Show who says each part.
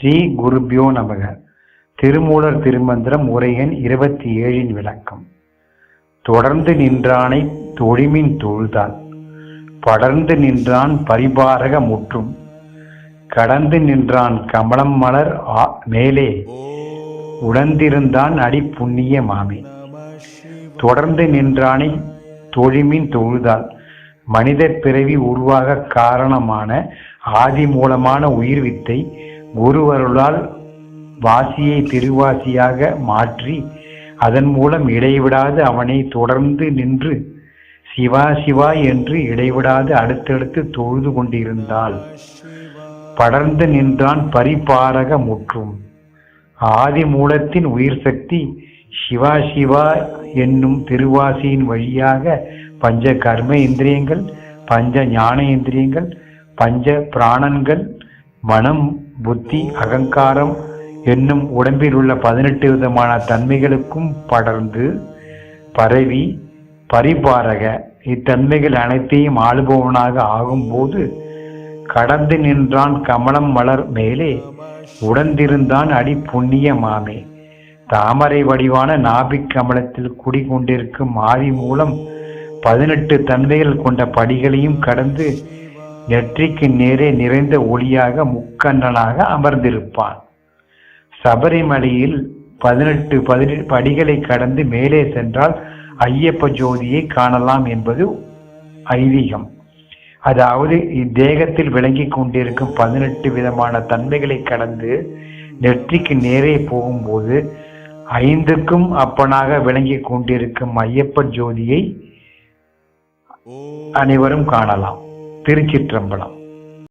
Speaker 1: ஸ்ரீ குருபியோ நமக. திருமூலர் திருமந்திரம் உரையன் இருபத்தி ஏழின் விளக்கம். தொடர்ந்து நின்றானை தொழிமின் தொழுதால் படர்ந்து நின்றான் பரிபாரக முற்றும் கடந்து நின்றான் கமலம் மலர் ஆ- மேலே உடந்திருந்தான் அடி புண்ணிய மாமே. தொடர்ந்து நின்றானை தொழிமின் தொழுதால் மனித பிறவி உருவாக காரணமான ஆதி மூலமான உயிர் வித்தை குருவருளால் வாசியை திருவாசியாக மாற்றி அதன் மூலம் இடைவிடாது அவனை தொடர்ந்து நின்று சிவா சிவா என்று இடைவிடாது அடுத்தடுத்து தொழுது கொண்டிருந்தாள். படர்ந்து நின்றான் பரிபாரக முற்றும். ஆதி மூலத்தின் உயிர் சக்தி சிவா சிவா என்னும் திருவாசியின் வழியாக பஞ்ச கர்ம இந்திரியங்கள் பஞ்ச ஞான இந்திரியங்கள் பஞ்ச பிராணன்கள் மனம் புத்தி அகங்காரம் என்னும் உடம்பில் உள்ள பதினெட்டு விதமான தன்மைகளுக்கும் படர்ந்து பரவி பரிபாரக. இத்தன்மைகள் அனைத்தையும் ஆளுபவனாக ஆகும்போது கடந்து நின்றான் கமலம் மலர் மேலே. உடந்திருந்தான் அடி புண்ணிய மாமே. தாமரை வடிவான நாபிக் கமலத்தில் குடிகொண்டிருக்கும் ஆதி மூலம் பதினெட்டு தன்மைகள் கொண்ட படிகளையும் கடந்து நெற்றிக்கு நேரே நிறைந்த ஒளியாக முக்கண்ணனாக அமர்ந்திருப்பான். சபரிமலையில் பதினெட்டு பதினெட்டு படிகளை கடந்து மேலே சென்றால் ஐயப்ப ஜோதியை காணலாம் என்பது ஐதீகம். அதாவது இத்தேகத்தில் விளங்கிக் கொண்டிருக்கும் பதினெட்டு விதமான தன்மைகளை கடந்து நெற்றிக்கு நேரே போகும்போது ஐந்துக்கும் அப்பனாக விளங்கிக் கொண்டிருக்கும் ஐயப்ப ஜோதியை அனைவரும் காணலாம். திருச்சிற்றம்பலம்.